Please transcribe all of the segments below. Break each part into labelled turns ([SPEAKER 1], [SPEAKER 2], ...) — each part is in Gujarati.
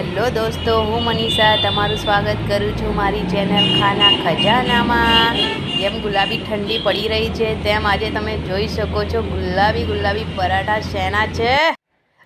[SPEAKER 1] હેલો દોસ્તો, હું મનીષા તમારું સ્વાગત કરું છું મારી ચેનલ ખાના ખજાનામાં. જેમ ગુલાબી ઠંડી પડી રહી છે, તેમ આજે તમે જોઈ શકો છો ગુલાબી ગુલાબી પરાઠા શેના છે?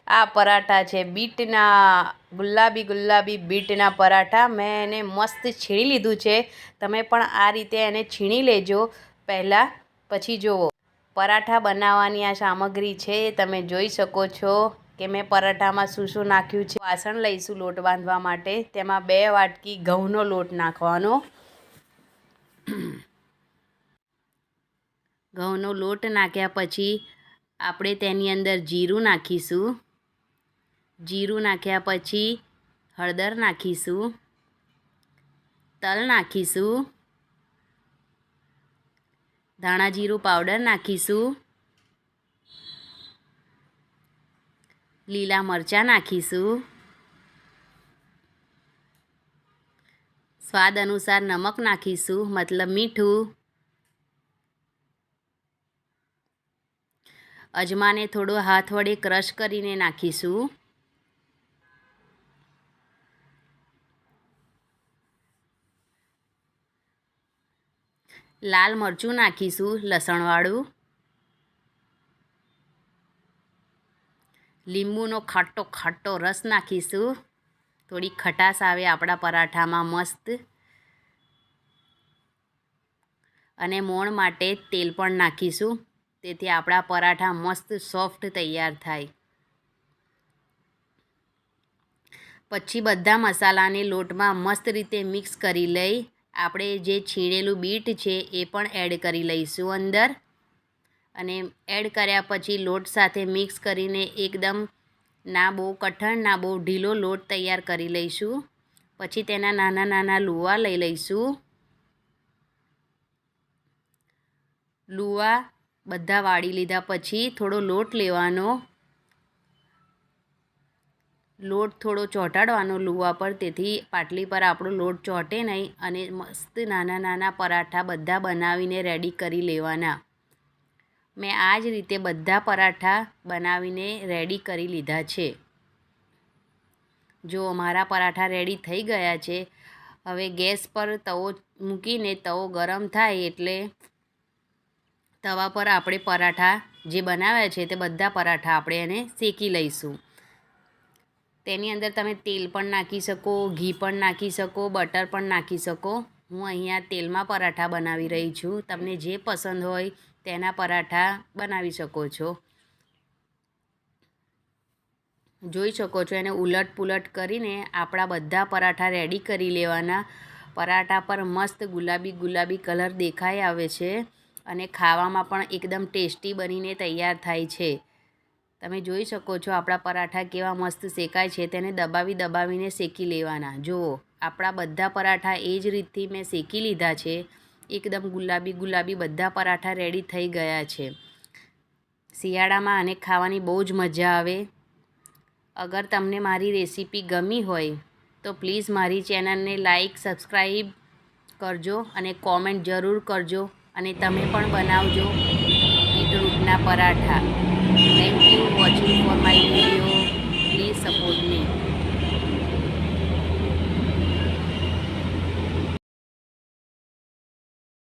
[SPEAKER 1] આ પરાઠા છે બીટના, ગુલાબી ગુલાબી બીટના પરાઠા. મેં એને મસ્ત છીણી લીધું છે. તમે પણ આ રીતે એને છીણી લેજો. પહેલાં પછી જુઓ. પરાઠા બનાવવાની આ સામગ્રી છે, તમે જોઈ શકો છો. કે મેં પરાઠામાં શું શું નાખ્યું છે, વાસણ લઈશું લોટ બાંધવા માટે. તેમાં બે વાટકી ઘઉંનો લોટ નાખવાનો. ઘઉંનો લોટ નાખ્યા પછી આપણે તેની અંદર જીરું નાખીશું. જીરું નાખ્યા પછી હળદર નાખીશું. તલ નાખીશું. ધાણા જીરું પાવડર નાખીશું. લીલા મરચાં નાખીશું. સ્વાદ અનુસાર નમક નાખીશું, મતલબ મીઠું. અજમાને થોડો હાથ વડે ક્રશ કરીને નાખીશું. લાલ મરચું નાખીશું, લસણવાળું. લીંબુનો ખાટો ખાટો રસ નાખીશું. થોડી ખટાશ આવે આપણા પરાઠામાં મસ્ત. અને મોણ માટે તેલ પણ નાખીશું. તેથી આપણા પરાઠા મસ્ત સોફ્ટ તૈયાર થાય. પછી બધા મસાલાને લોટમાં મસ્ત રીતે મિક્સ કરી લઈ, આપણે જે છીણેલું બીટ છે એ પણ એડ કરી લઈશું અંદર. અને એડ કર્યા પછી લોટ સાથે મિક્સ કરીને એકદમ ના બહુ કઠણ, ના બહુ ઢીલો લોટ તૈયાર કરી લઈશું. પછી તેના નાના નાના લુવા લઈ લઈશું. લુવા બધા વાળી લીધા પછી થોડો લોટ લેવાનો. લોટ થોડો ચોંટાડવાનો લુવા પર, તેથી પાટલી પર આપણો લોટ ચોંટે નહીં અને મસ્ત નાના નાના પરાઠા બધા બનાવીને રેડી કરી લેવાના. મેં આ જ રીતે બધા પરાઠા બનાવીને રેડી કરી લીધા છે. જો મારા પરાઠા રેડી થઈ ગયા છે, હવે ગેસ પર તવો મૂકીને તવો ગરમ થાય એટલે તવા પર આપણે પરાઠા જે બનાવ્યા છે તે બધા પરાઠા આપણે એને શેકી લઈશું. તેની અંદર તમે તેલ પણ નાખી શકો, ઘી પણ નાખી શકો, બટર પણ નાખી શકો. હું અહીંયા તેલમાં પરાઠા બનાવી રહી છું. તમને જે પસંદ હોય તેના પરાઠા બનાવી શકો છો. જોઈ શકો છો, એને ઉલટ પુલટ કરીને આપણા બધા પરાઠા રેડી કરી લેવાના. પરાઠા પર મસ્ત ગુલાબી ગુલાબી કલર દેખાઈ આવે છે અને ખાવામાં પણ એકદમ ટેસ્ટી બનીને તૈયાર થાય છે. તમે જોઈ શકો છો આપણા પરાઠા કેવા મસ્ત શેકાય છે, તેને દબાવી દબાવીને શેકી લેવાના. જુઓ, આપણા બધા પરાઠા એ જ રીતથી મેં શેકી લીધા છે. એકદમ ગુલાબી ગુલાબી બધા પરાઠા રેડી થઈ ગયા છે. શિયાળામાં આને ખાવાની બહુ જ મજા આવે. અગર તમને મારી રેસીપી ગમી હોય, તો પ્લીઝ મારી ચેનલને લાઈક સબસ્ક્રાઈબ કરજો અને કોમેન્ટ જરૂર કરજો અને તમે પણ બનાવજો બીટરૂટના paratha. Thank you watching for my video please support me